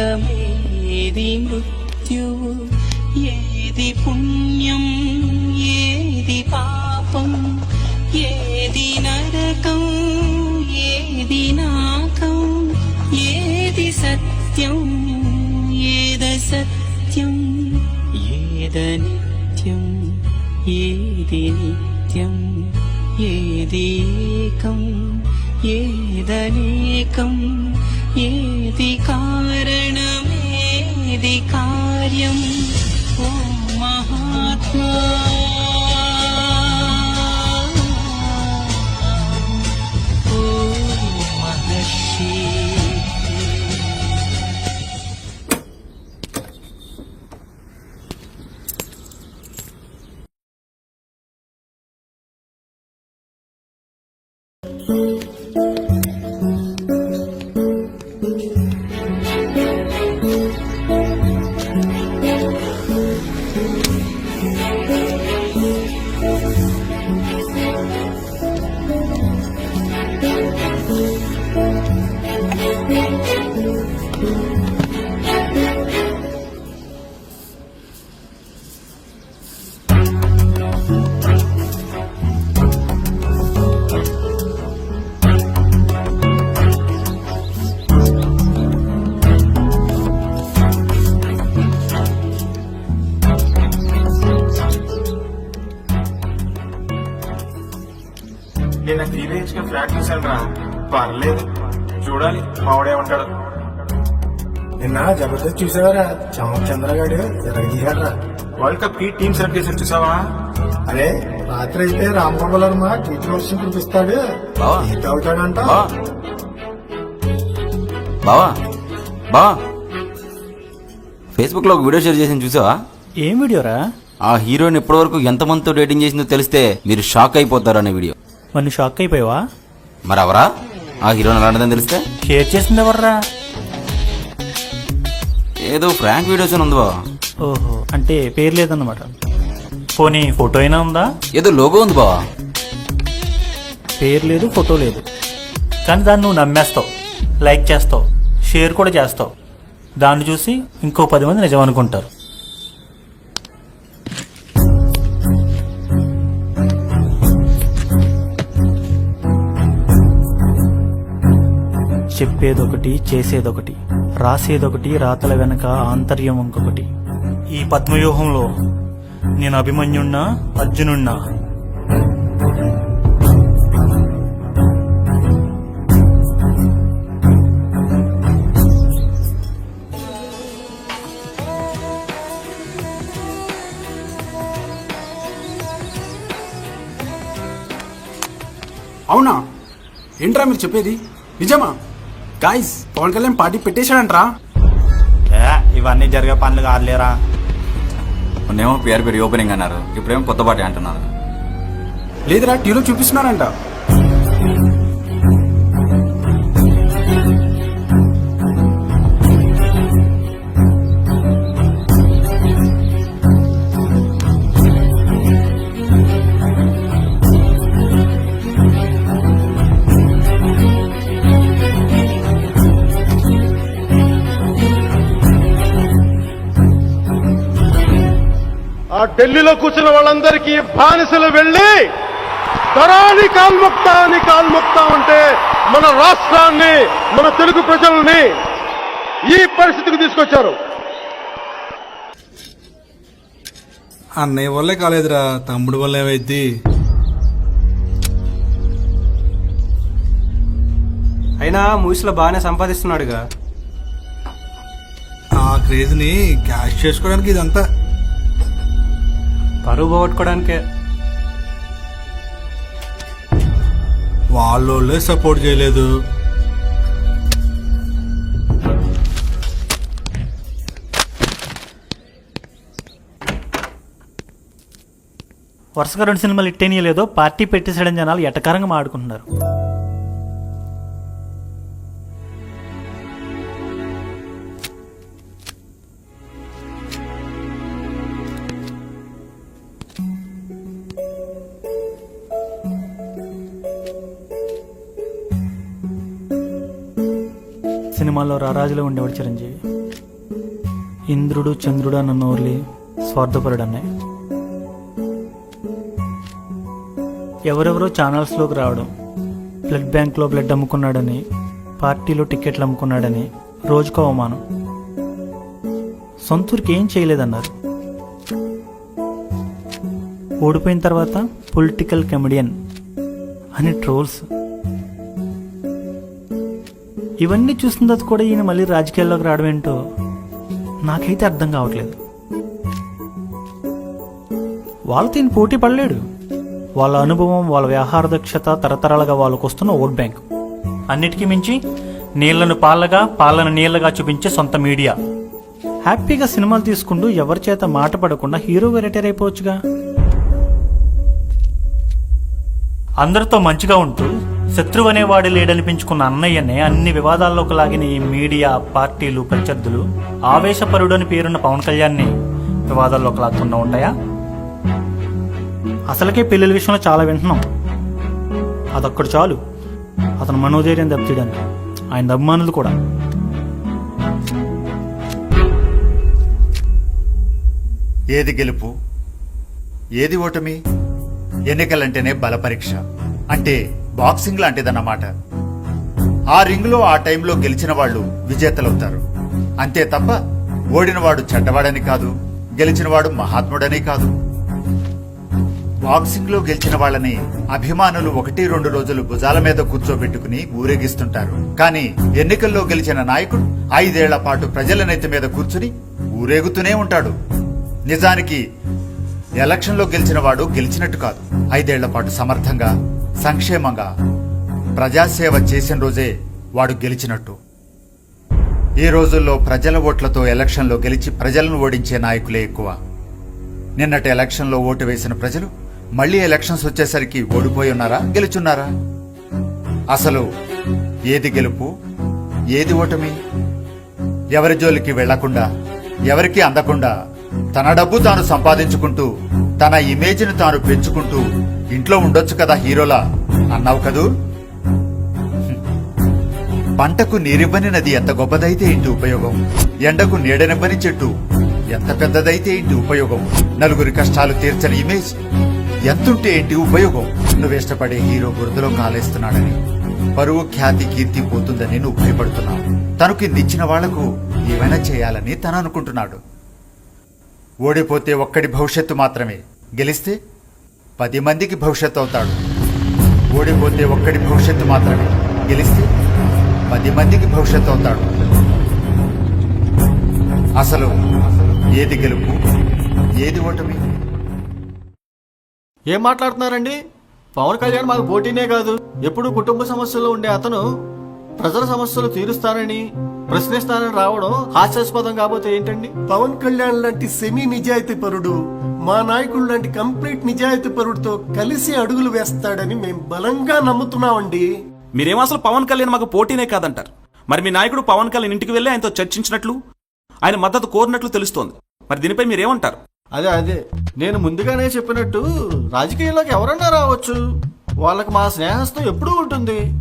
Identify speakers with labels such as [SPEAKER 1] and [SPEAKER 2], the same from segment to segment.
[SPEAKER 1] జీవితం ఏది మృత్యువు ఏది పుణ్యం ఏది పాపం ఏది నరకం ఏది నాకం ఏది సత్యం ఏద సత్యం ఏద నిత్యం ఏది నిత్యం ఏది ఏకం ఏదనేకం ఏది కారణమేది కార్యం ఓ మహాత్మా ఓ మహర్షి
[SPEAKER 2] బిహెచ్కే ఫ్లాట్ చూసాను రా పర్లేదు. చూడాలి. మావాడేమంటాడు
[SPEAKER 3] నిన్న జబర్దస్త్ చూసావరా? చంద్రగాడు ఎరగదీశాడరా.
[SPEAKER 2] వరల్డ్ కప్కి టీమ్ సెలెక్ట్ చేసి చూసావా?
[SPEAKER 3] అరే రాత్రి అయితే రామగోపాల్ వర్మ టీచర్
[SPEAKER 4] బావా.
[SPEAKER 3] ఈత అవుతాడంట.
[SPEAKER 4] బావా. బావా. బావా. ఫేస్బుక్లో ఒక వీడియో షేర్ చేసింది చూసావా?
[SPEAKER 5] ఏం వీడియోరా?
[SPEAKER 4] ఆ హీరోయిన్ ఇప్పటివరకు ఎంతమందితో డేటింగ్ చేసిందో తెలిస్తే మీరు షాక్ అయిపోతారు అనే వీడియో.
[SPEAKER 5] మరి షాక్ అయిపోయావా?
[SPEAKER 4] మరి ఎవరా ఆ అలాంటిదని తెలిస్తే?
[SPEAKER 5] షేర్ చేసింది ఎవర్రా?
[SPEAKER 4] ఏదో ఫ్రాంక్ వీడియోస్ అని ఉంది బావా
[SPEAKER 5] ఓహో అంటే పేరు లేదన్నమాట. పోనీ ఫోటో అయినా ఉందా?
[SPEAKER 4] ఏదో లోగో ఉంది బావా
[SPEAKER 5] పేరు లేదు ఫోటో లేదు. కానీ దాన్ని నువ్వు నమ్మేస్తావు లైక్ చేస్తావు షేర్ కూడా చేస్తావు. దాన్ని చూసి ఇంకో పది మంది నిజం అనుకుంటారు. చెప్పేదొకటి చేసేదొకటి రాసేదొకటి రాతల వెనక ఆంతర్యం ఇంకొకటి ఈ పద్మవ్యూహంలో నేను అభిమన్యుణ్ణా అర్జునుణ్ణా?
[SPEAKER 6] అవునా? ఏంట్రా మీరు చెప్పేది? నిజమా? గాయస్ పవన్ కళ్యాణ్ పార్టీ పెట్టేశాడంట్రా.
[SPEAKER 5] ఇవన్నీ జరిగే పనులు కాదులేరా.
[SPEAKER 4] మొన్నేమో పేరు పేరు ఓపెనింగ్ అన్నారు ఇప్పుడేమో కొత్త పార్టీ అంటున్నారు.
[SPEAKER 6] లేదురా టీలో చూపిస్తున్నారంట.
[SPEAKER 7] ఆ ఢిల్లీలో కూర్చున్న వాళ్ళందరికీ బానిసలు వెళ్ళి తరాని కాల్ముక్తా అని కాల్ముక్తా అంటే మన రాష్ట్రాన్ని మన తెలుగు ప్రజల్ని ఈ పరిస్థితికి తీసుకొచ్చారు.
[SPEAKER 8] అన్నయ్య వల్లే కాలేదురా తమ్ముడు వల్ల ఏమైద్ది
[SPEAKER 9] అయినా మూవీస్లో బాగానే సంపాదిస్తున్నాడుగా.
[SPEAKER 8] ఆ క్రేజ్ని క్యాష్ చేసుకోవడానికి ఇదంతా.
[SPEAKER 9] పరువు పోగొట్టుకోవడానికే
[SPEAKER 8] వాళ్ళోళ్ళే సపోర్ట్ చేయలేదు.
[SPEAKER 5] వరుసగా రెండు సినిమాలు ఇట్టేనియలేదో పార్టీ పెట్టేసాడని జనాలు ఎటకారంగా మాడుకుంటున్నారు సినిమాలో రారాజులో ఉండేవాడు చిరంజీవి. ఇంద్రుడు చంద్రుడు అన్న నోర్లి స్వార్థపరుడు అన్నయ్య ఎవరెవరో ఛానల్స్లోకి రావడం బ్లడ్ బ్యాంక్లో బ్లడ్ అమ్ముకున్నాడని పార్టీలో టికెట్లు అమ్ముకున్నాడని రోజుకో అవమానం. సొంతూరికి ఏం చేయలేదన్నారు. ఓడిపోయిన తర్వాత పొలిటికల్ కమెడియన్ అని ట్రోల్స్. ఇవన్నీ చూసిన తర్వాత కూడా ఈయన మళ్ళీ రాజకీయాల్లోకి రావడం ఏంటో నాకైతే అర్థం కావట్లేదు. వాళ్ళతో ఈయన పోటీ పడలేడు. వాళ్ళ అనుభవం వాళ్ళ వ్యవహార దక్షత తరతరాలుగా వాళ్ళకు వస్తున్న ఓట్ బ్యాంక్. అన్నిటికీ మించి నీళ్ళను పాలగా పాలను నీళ్ళగా చూపించే సొంత మీడియా. హ్యాపీగా సినిమాలు తీసుకుంటూ ఎవరి చేత మాట పడకుండా హీరోగా రిటైర్ అయిపోవచ్చుగా? అందరితో మంచిగా ఉంటూ శత్రువు అనేవాడు లేడనిపించుకున్న అన్నయ్యనే అన్ని వివాదాల్లోకి లాగిన ఈ మీడియా పార్టీలు ప్రత్యర్థులు ఆవేశపరుడని పేరున్న పవన్ కళ్యాణ్ని వివాదాల్లోకి లాక్కుండా ఉంటాయా అసలుకే పెళ్ళిల విషయంలో చాలా వింటున్నాం. అదొక్కడు చాలు. అతను మనోధైర్యం దెబ్బతీయడానికి. ఆయన అభిమానులు కూడా.
[SPEAKER 10] ఏది గెలుపు? ఏది ఓటమి? ఎన్నికలంటేనే బలపరీక్ష. అంటే బాక్సింగ్ లాంటిదన్నమాట. ఆ రింగ్లో ఆ టైంలో గెలిచిన వాళ్ళు విజేతలవుతారు. అంతే తప్ప ఓడినవాడు చెడ్డవాడని కాదు గెలిచినవాడు మహాత్ముడని కాదు. బాక్సింగ్లో గెలిచిన వాళ్ళని అభిమానులు ఒకటి రెండు రోజులు భుజాల మీద కూర్చోబెట్టుకుని ఊరేగిస్తుంటారు. కానీ ఎన్నికల్లో గెలిచిన నాయకుడు ఐదేళ్ళ పాటు ప్రజల నెత్తి మీద కూర్చుని ఊరేగుతూనే ఉంటాడు. నిజానికి ఎలక్షన్లో గెలిచిన వాడు గెలిచినట్టు కాదు. ఐదేళ్ళ పాటు సమర్థంగా సంక్షేమంగా ప్రజాసేవ చేసిన రోజే వాడు గెలిచినట్టు. ఈ రోజుల్లో ప్రజల ఓట్లతో ఎలక్షన్లో గెలిచి ప్రజలను ఓడించే నాయకులే ఎక్కువ. నిన్నటి ఎలక్షన్లో ఓటు వేసిన ప్రజలు మళ్ళీ ఎలక్షన్స్ వచ్చేసరికి ఓడిపోయి ఉన్నారా గెలుచున్నారా? అసలు ఏది గెలుపు ఏది ఓటమి? ఎవరి జోలికి వెళ్ళకుండా ఎవరికి అందకుండా తన డబ్బు తాను సంపాదించుకుంటూ తన ఇమేజ్ని తాను పెంచుకుంటూ ఇంట్లో ఉండొచ్చు కదా హీరోలా అన్నావు కదూ? పంటకు నీరివ్వని నది ఎంత గొప్పదైతే ఇంటి ఉపయోగం. ఎండకు నీడనివ్వని చెట్టు ఎంత పెద్దదైతే ఇంటి ఉపయోగం. నలుగురి కష్టాలు తీర్చని ఇమేజ్ ఎంతుంటే ఏంటి ఉపయోగం. నువ్వు ఇష్టపడే హీరో బురదలో కాలేస్తున్నాడని పరువు ఖ్యాతి కీర్తి పోతుందని నువ్వు భయపడుతున్నావు. తనకి నిచ్చిన వాళ్ళకు ఏమైనా చేయాలని తను అనుకుంటున్నాడు. ఓడిపోతే ఒక్కడి భవిష్యత్తు మాత్రమే. గెలిస్తే పది మందికి భవిష్యత్తు అవుతాడు. ఓడిపోతే ఒక్కడి భవిష్యత్తు మాత్రమే. గెలిస్తే పది మందికి భవిష్యత్తు అవుతాడు. అసలు ఏది గెలుపు? ఏది ఓటమి?
[SPEAKER 11] ఏం మాట్లాడుతున్నారండి? పవన్ కళ్యాణ్ మాకు పోటీనే కాదు. ఎప్పుడు కుటుంబ సమస్యల్లో ఉండే అతను ప్రజల సమస్యలు తీరుస్తానని ప్రశ్నిస్తానని రావడం హాస్యాస్పదం కాకపోతే ఏంటండి?
[SPEAKER 12] పవన్ కళ్యాణ్ లాంటి సెమీ నిజాయితీ పరుడు మా నాయకుడు లాంటి కంప్లీట్ నిజాయితీ పరుడితో కలిసి అడుగులు వేస్తాడని మేం బలంగా నమ్ముతున్నామండి.
[SPEAKER 13] మీరేమో అసలు పవన్ కళ్యాణ్ మాకు పోటీనే కాదంటారు? మరి మీ నాయకుడు పవన్ కళ్యాణ్ ఇంటికి వెళ్ళి ఆయనతో చర్చించినట్లు? ఆయన మద్దతు కోరినట్లు తెలుస్తోంది. మరి దీనిపై మీరేమంటారు?
[SPEAKER 11] అదే అదే. నేను ముందుగానే చెప్పినట్టు రాజకీయాల్లోకి ఎవరన్నా రావచ్చు. వాళ్ళకి మా స్నేహస్తం ఎప్పుడూ ఉంటుంది.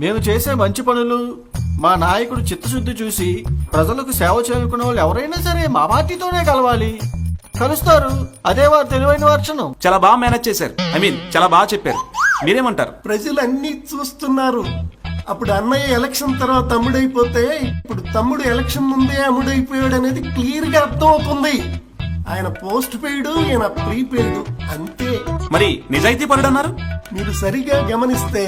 [SPEAKER 11] మేము చేసే మంచి పనులు మా నాయకుడు చిత్తశుద్ధి చూసి ప్రజలకు సేవ చేయాలనుకునే వాళ్ళు ఎవరైనా సరే మా పార్టీతోనే కలవాలి. కలుస్తారు. అదే వారు తెలివైన వర్షణం
[SPEAKER 13] చాలా బాగా మేనేజ్ చేశారు. ఐ మీన్ చాలా బాగా చెప్పారు. మీరేమంటారు?
[SPEAKER 12] ప్రజలు అన్ని చూస్తున్నారు. అప్పుడు అన్నయ్య ఎలక్షన్ తర్వాత తమ్ముడైపోతే ఇప్పుడు తమ్ముడు ఎలక్షన్ ముందే అమ్ముడైపోయాడు అనేది క్లియర్గా అర్థం అవుతుంది ఆయన పోస్ట్ పెయిడ్ ఈయన ప్రీపెయిడ్ అంతే.
[SPEAKER 13] మరి నిజాయితీ పరుడు అన్నారు
[SPEAKER 12] మీరు సరిగా గమనిస్తే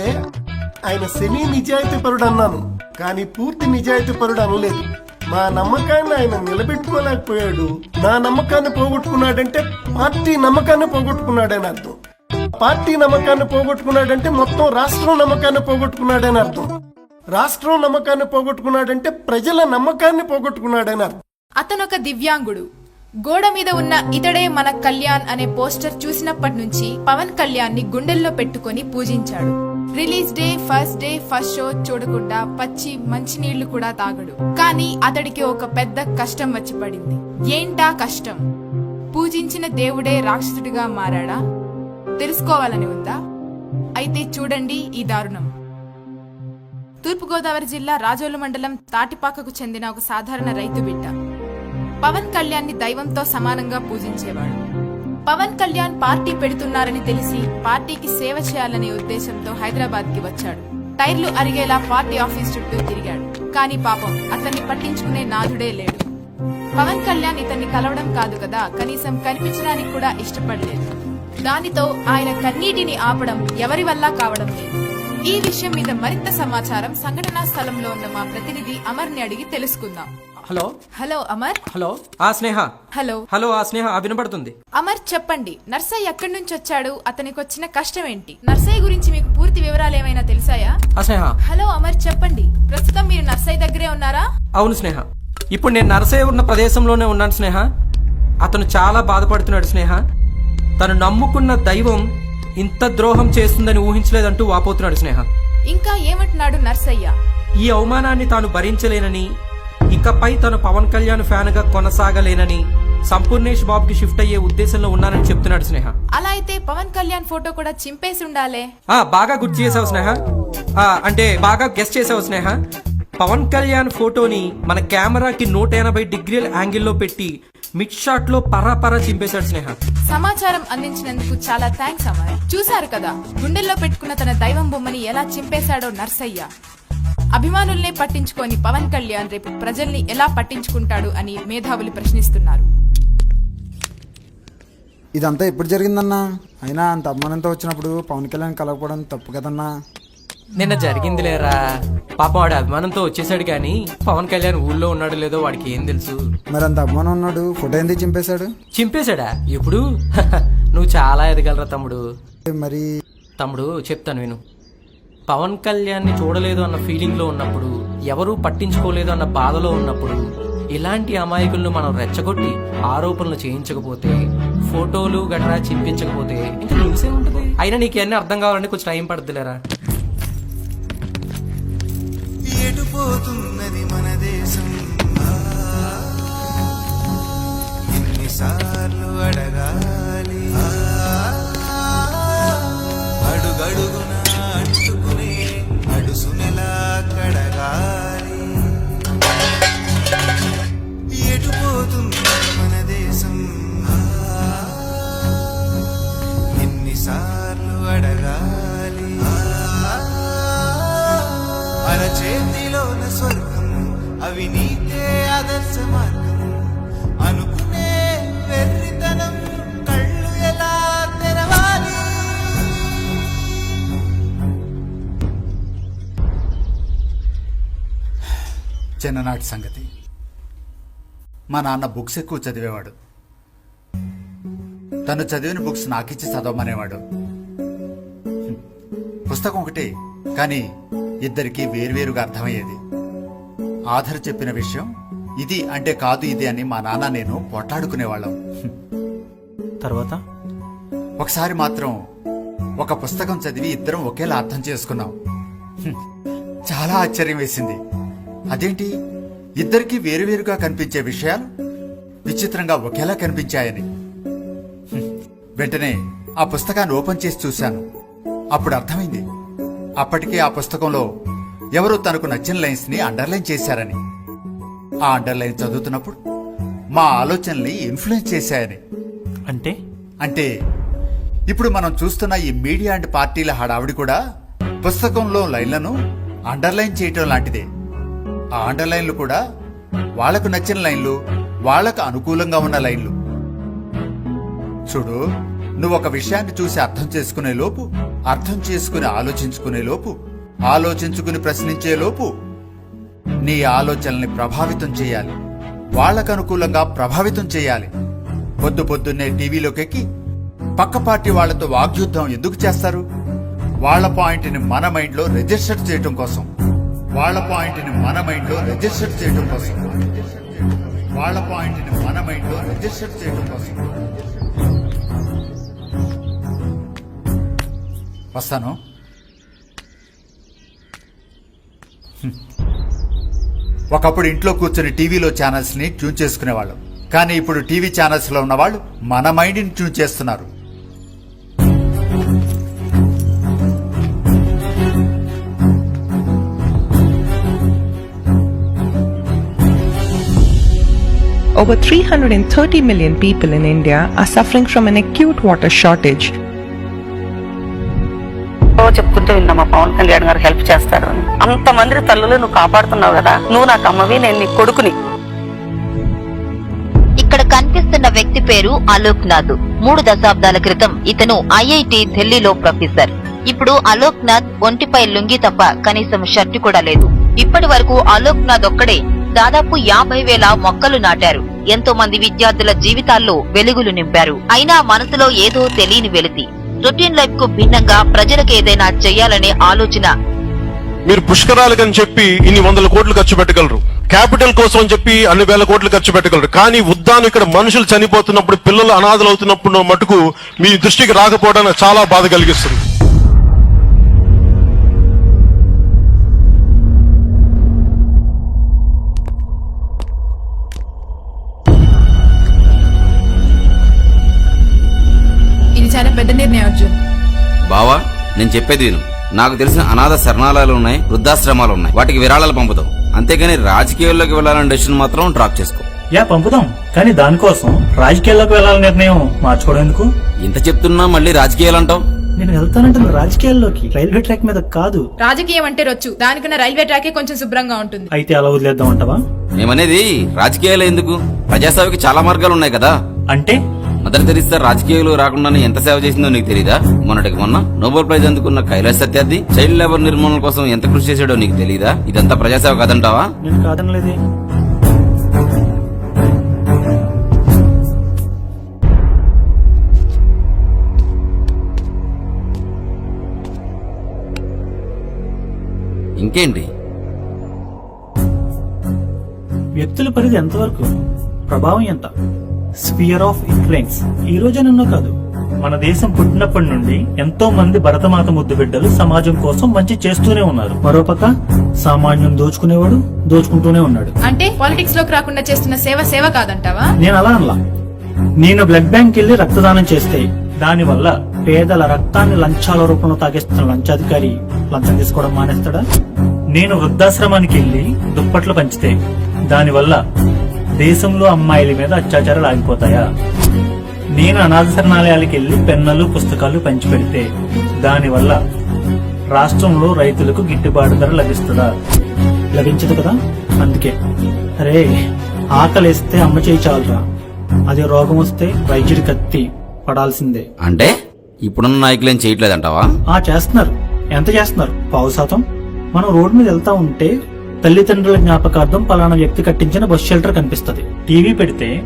[SPEAKER 12] ఆయన సెమీ నిజాయితీ పరుడు అన్నాను కానీ పూర్తి నిజాయితీ పరుడు అనలేదు. మా నమ్మకాన్ని ఆయన నిలబెట్టుకోలేకపోయాడు. నా నమ్మకాన్ని పోగొట్టుకున్నాడంటే పార్టీ నమ్మకాన్ని పోగొట్టుకున్నాడని అర్థం. పార్టీ నమ్మకాన్ని పోగొట్టుకున్నాడంటే మొత్తం రాష్ట్రం నమ్మకాన్ని పోగొట్టుకున్నాడని అర్థం. రాష్ట్రం నమ్మకాన్ని పోగొట్టుకున్నాడంటే ప్రజల నమ్మకాన్ని పోగొట్టుకున్నాడని అర్థం.
[SPEAKER 14] అతనొక దివ్యాంగుడు. గోడ మీద ఉన్న ఇతడే మన కళ్యాణ్ అనే పోస్టర్ చూసినప్పటి నుంచి పవన్ కళ్యాణ్ని గుండెల్లో పెట్టుకొని పూజించాడు. Release day first day first show చూడకుండా పచ్చి మంచినీళ్ళు కూడా తాగడు. కానీ అతడికి ఒక పెద్ద కష్టం వచ్చి పడింది. ఏంటా కష్టం? పూజించిన దేవుడే రాక్షసుడిగా మారాడా? తెలుసుకోవాలని ఉందా? అయితే చూడండి ఈ దారుణం. తూర్పుగోదావరి జిల్లా రాజోలు మండలం తాటిపాకకు చెందిన ఒక సాధారణ రైతు బిడ్డ. పవన్ కళ్యాణ్ని దైవంతో సమానంగా పూజించేవాడు. పవన్ కళ్యాణ్ పార్టీ పెడుతున్నారని తెలిసి పార్టీకి సేవ చేయాలనే ఉద్దేశంతో హైదరాబాద్కి వచ్చాడు. టైర్లు అరిగేలా పార్టీ ఆఫీస్ చుట్టూ తిరిగాడు. కానీ పాపం అతన్ని పట్టించుకునే నాథుడే లేడు. పవన్ కళ్యాణ్ ఇతన్ని కలవడం కాదు కదా కనీసం కనిపించడానికి కూడా ఇష్టపడలేదు. దానితో ఆయన కన్నీటిని ఆపడం ఎవరి వల్ల కావడం లేదు. ఈ విషయం మీద మరింత సమాచారం సంఘటనా స్థలంలో ఉన్న మా ప్రతినిధి అమర్ని అడిగి తెలుసుకుందాం.
[SPEAKER 15] హలో.
[SPEAKER 14] హలో అమర్.
[SPEAKER 15] హలో. ఆ స్నేహ.
[SPEAKER 14] హలో.
[SPEAKER 15] హలో ఆ స్నేహ ఆ వినపడుతుంది.
[SPEAKER 14] అమర్ చెప్పండి. నర్సయ్య ఎక్కడి నుంచి వచ్చాడు? అతనికి వచ్చిన కష్టం ఏంటి? నర్సయ్య గురించి మీకు పూర్తి వివరాలు ఏమైనా తెలిసాయా?
[SPEAKER 15] ఆ స్నేహ.
[SPEAKER 14] హలో అమర్ చెప్పండి. ప్రస్తుతం మీరు నర్సయ్య దగ్గరే ఉన్నారా?
[SPEAKER 15] అవును స్నేహ. ఇప్పుడు నేను నరసయ్య ఉన్న ప్రదేశంలోనే ఉన్నాను స్నేహ. అతను చాలా బాధపడుతున్నాడు స్నేహ. తను నమ్ముకున్న దైవం ఇంత ద్రోహం చేస్తుందని ఊహించలేదంటూ వాపోతున్నాడు స్నేహ.
[SPEAKER 14] ఇంకా ఏమంటున్నాడు నర్సయ్య?
[SPEAKER 15] ఈ అవమానాన్ని తాను భరించలేనని ఇకపై తను పవన్ కళ్యాణ్ ఫ్యాన్గా కొనసాగలేనని సంపూర్ణేష్ బాబుకి షిఫ్ట్ అయ్యే ఉద్దేశంలో ఉన్నానని చెప్తున్నాడు స్నేహ.
[SPEAKER 14] అలా అయితే పవన్ కళ్యాణ్ ఫోటో కూడా చింపేసి ఉండాలే.
[SPEAKER 15] ఆ బాగా గుర్తు చేసావు స్నేహ. ఆ, అంటే బాగా గెస్ట్ చేసావు స్నేహ. పవన్ కళ్యాణ్ ఫోటోని మన కెమెరాకి నూట ఎనభై డిగ్రీల యాంగిల్లో పెట్టి మిడ్ షాట్లో పరాపరా చింపేశాడు స్నేహ.
[SPEAKER 14] సమాచారం అందించినందుకు చాలా థ్యాంక్స్ అమర్. చూశారు కదా గుండెల్లో పెట్టుకున్న తన దైవం బొమ్మని ఎలా చింపేశాడో నర్సయ్య. అభిమానుల్నే పట్టించుకొని పవన్ కళ్యాణ్ రేపు ప్రజల్ని ఎలా పట్టించుకుంటాడు అని మేధావులు ప్రశ్నిస్తున్నారు.
[SPEAKER 3] ఇదంతా ఎప్పుడు జరిగిందన్నా? అయినా అంత అభిమానంతో వచ్చినప్పుడు పవన్ కళ్యాణ్ కలవకపోవడం తప్పు కదన్నా?
[SPEAKER 15] నిన్న జరిగింది లేరా పాపం వాడు అభిమానంతో వచ్చేసాడు కానీ పవన్ కళ్యాణ్ ఊళ్ళో ఉన్నాడు లేదో వాడికి ఏం తెలుసు?
[SPEAKER 3] మరి అంత అభిమానం ఉన్నాడు ఫోటో ఎందుకు చింపేశాడు?
[SPEAKER 15] చింపేశాడా? ఎప్పుడు? నువ్వు చాలా ఎదగలరా తమ్ముడు.
[SPEAKER 3] మరి
[SPEAKER 15] తమ్ముడు చెప్తాను విను. పవన్ కళ్యాణ్ని చూడలేదు అన్న ఫీలింగ్లో ఉన్నప్పుడు ఎవరూ పట్టించుకోలేదు అన్న బాధలో ఉన్నప్పుడు ఇలాంటి అమాయకులను మనం రెచ్చగొట్టి ఆరోపణలు చేయించకపోతే ఫోటోలు గట్రా చింపించకపోతే ఇంకా న్యూసే ఉంటుంది. అయినా నీకు అన్నీ అర్థం కావాలంటే కొంచెం టైం పడుతుందిలేరా
[SPEAKER 16] ఎటుపోతున్నది మన దేశం? ఎన్నిసార్లు
[SPEAKER 10] చిన్ననాటి సంగతి మా నాన్న బుక్స్ ఎక్కువ చదివేవాడు తను చదివిన బుక్స్ నాకిచ్చి చదవమనేవాడు. పుస్తకం ఒకటే కానీ ఇద్దరికి వేరువేరుగా అర్థమయ్యేది ఆధర్ చెప్పిన విషయం ఇది అంటే కాదు ఇది అని మా నాన్న నేను పోట్లాడుకునేవాళ్ళం.
[SPEAKER 5] తర్వాత
[SPEAKER 10] ఒకసారి మాత్రం ఒక పుస్తకం చదివి ఇద్దరం ఒకేలా అర్థం చేసుకున్నాం. చాలా ఆశ్చర్యం వేసింది అదేంటి ఇద్దరికి వేరువేరుగా కనిపించే విషయాలు విచిత్రంగా ఒకేలా కనిపించాయని. వెంటనే ఆ పుస్తకాన్ని ఓపెన్ చేసి చూశాను. అప్పుడు అర్థమైంది. అప్పటికే ఆ పుస్తకంలో ఎవరో తనకు నచ్చిన లైన్స్ని అండర్లైన్ చేశారని. ఆ అండర్లైన్ చదువుతున్నప్పుడు మా ఆలోచనల్ని ఇన్ఫ్లుయెన్స్ చేశాయని.
[SPEAKER 5] అంటే?
[SPEAKER 10] అంటే ఇప్పుడు మనం చూస్తున్న ఈ మీడియా అండ్ పార్టీల హడావిడి కూడా పుస్తకంలో లైన్లను అండర్లైన్ చేయటం లాంటిదే. ఆ అండర్లైన్లు కూడా వాళ్ళకు నచ్చిన లైన్లు వాళ్ళకు అనుకూలంగా ఉన్న లైన్లు. చూడు నువ్వు ఒక విషయాన్ని చూసి అర్థం చేసుకునే లోపు అర్థం చేసుకుని ఆలోచించుకునే లోపు ఆలోచించుకుని ప్రశ్నించే లోపు నీ ఆలోచనల్ని ప్రభావితం చేయాలి. వాళ్ళకు అనుకూలంగా ప్రభావితం చేయాలి. పొద్దు పొద్దున్నే టీవీలోకెక్కి పక్క పార్టీ వాళ్ళతో వాగ్యుద్ధం ఎందుకు చేస్తారు? వాళ్ళ పాయింట్ని మన మైండ్లో రిజిస్టర్ చేయటం కోసం. వాళ్ళ పాయింట్ని మన మైండ్లో రిజిస్టర్ చేయటం కోసం. వాళ్ళ పాయింట్ని మన మైండ్లో రిజిస్టర్ చేయటం కోసం. వస్తాను. ఒకప్పుడు ఇంట్లో కూర్చొని టీవీలో ఛానల్స్ని ట్యూన్ చేసుకునేవాళ్ళు. కానీ ఇప్పుడు టీవీ ఛానల్స్లో ఉన్నవాళ్ళు మన మైండ్ని ట్యూన్ చేస్తున్నారు.
[SPEAKER 17] Over 330 million people in India are suffering from an acute water shortage.
[SPEAKER 18] చెప్పుకుంటూ విన్నామా పవన్ కళ్యాణ్ గారు హెల్ప్ చేస్తారు. అని అంతమంది తల్లులు నువ్వు కాపాడుతున్నావు కదా నువ్వు నాకు అమ్మవి నేను నీ కొడుకుని.
[SPEAKER 1] ఇక్కడ కనిపిస్తున్న వ్యక్తి పేరు అలోక్ నాథ్. మూడు దశాబ్దాల క్రితం ఇతను ఐఐటి ఢిల్లీలో ప్రొఫెసర్. ఇప్పుడు అలోక్ నాథ్ ఒంటిపై లుంగి తప్ప కనీసం షర్టు కూడా లేదు. ఇప్పటి వరకు అలోక్ నాథ్ ఒక్కడే దాదాపు యాభై వేల మొక్కలు నాటారు. ఎంతో మంది విద్యార్థుల జీవితాల్లో వెలుగులు నింపారు. అయినా మనసులో ఏదో తెలియని వెలితి. రొటీన్ లైఫ్కు భిన్నంగా ప్రజలకు ఏదైనా చేయాలనే ఆలోచన.
[SPEAKER 19] మీరు పుష్కరాలకని చెప్పి ఇన్ని వందల కోట్లు ఖర్చు పెట్టగలరు. క్యాపిటల్ కోసం అని చెప్పి అన్ని వేల కోట్లు ఖర్చు పెట్టగలరు. కానీ ఉద్దానం ఇక్కడ మనుషులు చనిపోతున్నప్పుడు పిల్లలు అనాథలు అవుతున్నప్పుడు మటుకు మీ దృష్టికి రాకపోవడం చాలా బాధ కలిగిస్తుంది.
[SPEAKER 4] నేను చెప్పేది విను. నాకు తెలిసిన అనాథ శరణాలయాలు ఉన్నాయి వృద్ధాశ్రమాలు ఉన్నాయి. వాటికి విరాళాలు పంపుతాం అంతేగాని రాజకీయాల్లోకి వెళ్ళాలనే డెసిషన్ మాత్రం డ్రాప్ చేసుకో.
[SPEAKER 5] యా పంపుదాం. కానీ దానికోసం రాజకీయాల్లోకి వెళ్ళాలని నిర్ణయం మార్చుకోవడం ఎందుకు?
[SPEAKER 4] ఇంత చెప్తున్నా మళ్ళీ రాజకీయాలు అంటావు?
[SPEAKER 5] నేను వెళ్తానంటున్న. రాజకీయాల్లోకి. రైల్వే ట్రాక్ మీద కాదు.
[SPEAKER 14] రాజకీయం అంటే రొచ్చు. దానికన్నా రైల్వే ట్రాకే కొంచెం శుభ్రంగా ఉంటుంది.
[SPEAKER 5] అయితే అలా వదిలేద్దాం అంటావా
[SPEAKER 4] మేమనేది రాజకీయాలు ఎందుకు? ప్రజాసేవకి చాలా మార్గాలు ఉన్నాయి కదా.
[SPEAKER 5] అంటే?
[SPEAKER 4] మదర్ తెరిస్తా రాజకీయాలు రాకుండానే ఎంత సేవ చేసిందో నీకు తెలీదా? మొన్నటికి మొన్న నోబెల్ ప్రైజ్ అందుకున్న కైలాస్ సత్యార్థి చైల్డ్ లేబర్ నిర్మూలన కోసం ఎంత కృషి చేశాడో నీకు తెలీదా? ఇదంతా ప్రజాసేవ కాదంటావా?
[SPEAKER 5] నేను కాదనలేదే.
[SPEAKER 4] ఇంకేంటి?
[SPEAKER 5] వ్యక్తుల పరిధి ఎంతవరకు? ప్రభావం ఎంత? స్పియర్ ఆఫ్ ఇన్ఫ్లుయెన్స్ ఈ రోజే నిన్నో కాదు మన దేశం పుట్టినప్పటి నుండి ఎంతో మంది భరతమాత ముద్దు బిడ్డలు సమాజం కోసం మంచి చేస్తూనే ఉన్నారు. మరోపక్క సామాన్యం దోచుకునేవాడు దోచుకుంటూనే ఉన్నాడు.
[SPEAKER 14] అంటే పాలిటిక్స్లోకి రాకుండా చేస్తున్న సేవ సేవ కాదంటావా?
[SPEAKER 5] నేను అలా అనలా. నేను బ్లడ్ బ్యాంక్ వెళ్ళి రక్తదానం చేస్తే దాని వల్ల పేదల రక్తాన్ని లంచాల రూపంలో తాగేస్తున్న లంచాధికారి లంచం తీసుకోవడం మానేస్తాడా? నేను వృద్ధాశ్రమానికి వెళ్ళి దుప్పట్లు పంచితే దానివల్ల దేశంలో అమ్మాయిల మీద అత్యాచారాలు ఆగిపోతాయా? నేను అనాథ శరణాలయాలకు వెళ్ళి పెన్నులు పుస్తకాలు పంచిపెడితే దానివల్ల రాష్ట్రంలో రైతులకు గిట్టుబాటు ధర లభిస్తుందా? లభించదు కదా? అందుకే. అరే ఆకలేస్తే అమ్మ చేయి చాలురా. అదే రోగం వస్తే వైద్యుడి కత్తి పడాల్సిందే.
[SPEAKER 4] అంటే? ఇప్పుడున్న నాయకులు ఏం చేయట్లేదంటావా?
[SPEAKER 5] ఆ చేస్తున్నారు. ఎంత చేస్తున్నారు? పావు శాతం? మనం రోడ్డు మీద వెళ్తా ఉంటే తల్లిదండ్రుల జ్ఞాపకార్థం పలానా వ్యక్తి కట్టించిన బస్ షెల్టర్ కనిపిస్తుంది. టీవీ పెడితే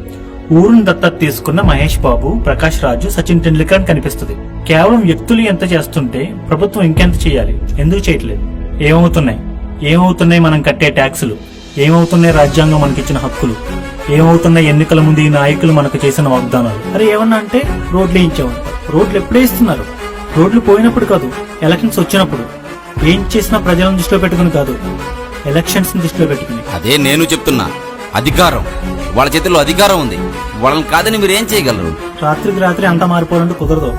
[SPEAKER 5] ఊరుని దత్తత తీసుకున్న మహేష్ బాబు ప్రకాష్ రాజు సచిన్ టెండూల్కర్ అని కనిపిస్తుంది. కేవలం వ్యక్తులు ఎంత చేస్తుంటే ప్రభుత్వం ఇంకెంత చేయాలి? ఎందుకు చేయట్లేదు? ఏమవుతున్నాయి? ఏమవుతున్నాయి మనం కట్టే ట్యాక్సులు? ఏమవుతున్నాయి రాజ్యాంగం మనకిచ్చిన హక్కులు? ఏమవుతున్నాయి ఎన్నికల ముందు ఈ నాయకులు మనకు చేసిన వాగ్దానాలు? అరే ఏమన్నా అంటే రోడ్లు వేయించామంట రోడ్లు ఎప్పుడే ఇస్తున్నారు? రోడ్లు పోయినప్పుడు కాదు ఎలక్షన్స్ వచ్చినప్పుడు. ఏం చేసినా ప్రజలను దృష్టిలో పెట్టుకుని కాదు. ఎలక్షన్స్ దృష్టిలో పెట్టుకుని.
[SPEAKER 4] అదే నేను చెప్తున్నా. అధికారం. వాళ్ళ చేతిలో అధికారం ఉంది. వాళ్ళని కాదని మీరు ఏం చేయగలరు?
[SPEAKER 5] రాత్రికి రాత్రి అంతా మారిపోవాలంటే కుదరదు.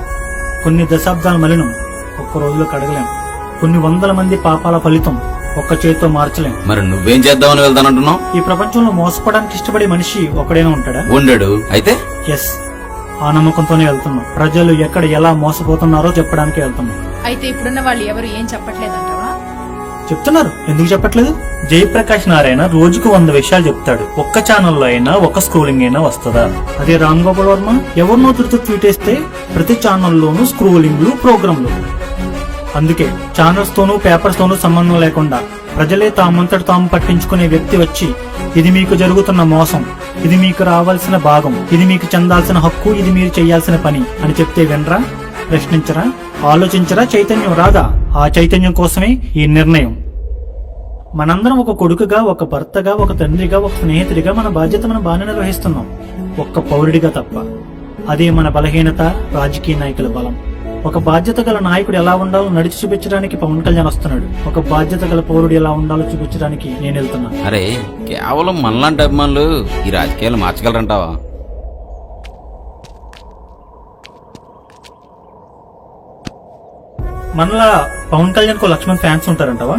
[SPEAKER 5] కొన్ని దశాబ్దాల మలినం. ఒక్క రోజులో కడగలేం. కొన్ని వందల మంది పాపాల ఫలితం ఒక్క చేతితో మార్చలేం.
[SPEAKER 4] మరి నువ్వేం చేద్దామని వెళ్తానంటున్నావు
[SPEAKER 5] ఈ ప్రపంచంలో మోసపోవడానికి ఇష్టపడే మనిషి ఒకడైనా ఉంటాడా?
[SPEAKER 4] ఉండడు. అయితే?
[SPEAKER 5] ఎస్ ఆ నమ్మకంతోనే వెళ్తున్నాం. ప్రజలు ఎక్కడ ఎలా మోసపోతున్నారో చెప్పడానికి వెళ్తున్నాం.
[SPEAKER 14] అయితే ఇప్పుడున్న వాళ్ళు ఎవరు ఏం చెప్పట్లేదంటావా?
[SPEAKER 5] చెప్తున్నారు. ఎందుకు చెప్పట్లేదు? జయప్రకాష్ నారాయణ రోజుకు వంద విషయాలు చెప్తాడు. ఒక్క ఛానల్లో అయినా ఒక స్క్రోలింగ్ అయినా వస్తుందా? అదే రామ్ గోపాల్ వర్మ. ఎవరినో తిరుగుతూ ట్వీట్ వేస్తే ప్రతి ఛానల్లోనూ స్క్రోలింగ్లు ప్రోగ్రాంలు అందుకే ఛానల్స్ తోనూ పేపర్స్ తోనూ సంబంధం లేకుండా ప్రజలే తామంతట తాము పట్టించుకునే వ్యక్తి వచ్చి ఇది మీకు జరుగుతున్న మోసం ఇది మీకు రావాల్సిన భాగం ఇది మీకు చెందాల్సిన హక్కు ఇది మీరు చేయాల్సిన పని అని చెప్తే వినరా ప్రశ్నించరా ఆలోచించరా చైతన్యం రాదా? ఆ చైతన్యం కోసమే ఈ నిర్ణయం. మనందరం ఒక కొడుకుగా ఒక భర్తగా ఒక తండ్రిగా ఒక స్నేహితుడిగా మన బాధ్యత మనం బాగానే నిర్వహిస్తున్నాం. ఒక్క పౌరుడిగా తప్ప. అదే మన బలహీనత రాజకీయ నాయకుల బలం. ఒక బాధ్యత గల నాయకుడు ఎలా ఉండాలో నడిచి చూపించడానికి పవన్ కళ్యాణ్ వస్తున్నాడు. ఒక బాధ్యత గల పౌరుడు ఎలా ఉండాలో చూపించడానికి నేను వెళ్తున్నాను
[SPEAKER 4] అరే కేవలం మనలాంటి అభిమానులు ఈ రాజకీయాలు మార్చగలరంటావా?
[SPEAKER 5] మనలా పవన్ కళ్యాణ్ ఒక లక్ష్మణ్ ఫ్యాన్స్ ఉంటారంటవా?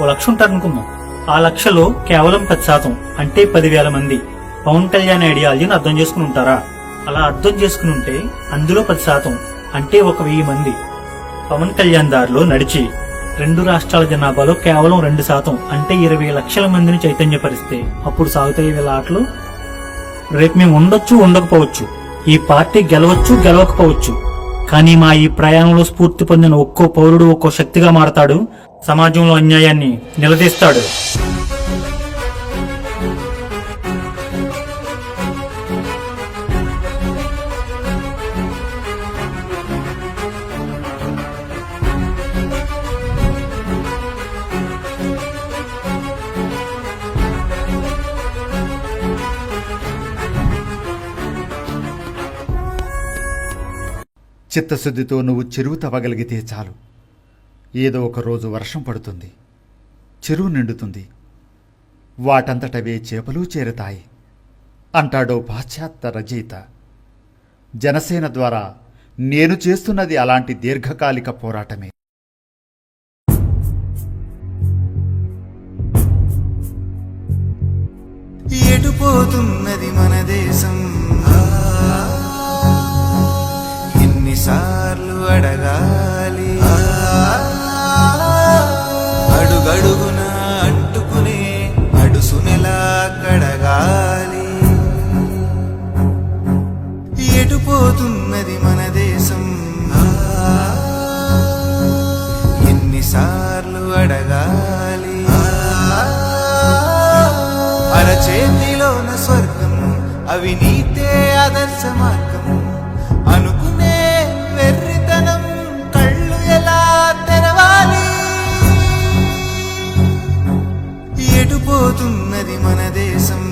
[SPEAKER 5] ఓ లక్ష ఉంటారనుకుందాం ఆ లక్షలో కేవలం పది శాతం అంటే పదివేల మంది పవన్ కళ్యాణ్ ఐడియాలజీని అర్థం చేసుకుని ఉంటారా? అలా అర్థం చేసుకుని ఉంటే అందులో పది శాతం అంటే ఒక వెయ్యి మంది పవన్ కళ్యాణ్ దారిలో నడిచి రెండు రాష్ట్రాల జనాభాలో కేవలం రెండు శాతం అంటే ఇరవై లక్షల మందిని చైతన్యపరిస్తే అప్పుడు సాగుతాయి వీళ్ళ ఆటలు? రేపు మేము ఉండొచ్చు ఉండకపోవచ్చు. ఈ పార్టీ గెలవచ్చు గెలవకపోవచ్చు. కానీ మా ఈ ప్రయాణంలో స్ఫూర్తి పొందిన ఒక్కో పౌరుడు ఒక్కో శక్తిగా మారతాడు. సమాజంలో అన్యాయాన్ని నిలదీస్తాడు.
[SPEAKER 10] చిత్తశుద్ధితో నువ్వు చెరువు తవ్వగలిగితే చాలు. ఏదో ఒక రోజు వర్షం పడుతుంది. చెరువు నిండుతుంది. వాటంతటవే చేపలు చేరుతాయి. అంటాడో పాశ్చాత్య రచయిత. జనసేన ద్వారా నేను చేస్తున్నది అలాంటి దీర్ఘకాలిక పోరాటమే.
[SPEAKER 16] ఎటుపోతున్నది మన దేశం. ఎన్నిసార్లు అడగాలి. అడుగడుగున అంటుకునే అడుసునెలా కడగాలి. ఎటుపోతున్నది మన దేశం? ఎన్నిసార్లు అడగాలి? అరచేతిలోన స్వర్గం అవినీతే ఆదర్శమా ఎటుపోతున్నది మన దేశం.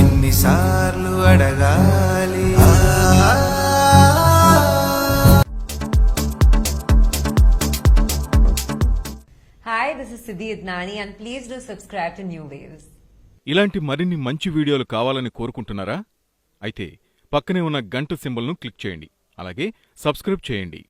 [SPEAKER 16] ఎన్నిసార్లు అడగాలి.
[SPEAKER 20] Hi, this is Siddhi Idnani and please do subscribe to New Waves.
[SPEAKER 21] ఇలాంటి మరిన్ని మంచి వీడియోలు కావాలని కోరుకుంటున్నారా? అయితే పక్కనే ఉన్న గంట సింబల్ను క్లిక్ చేయండి. అలాగే సబ్స్క్రైబ్ చేయండి.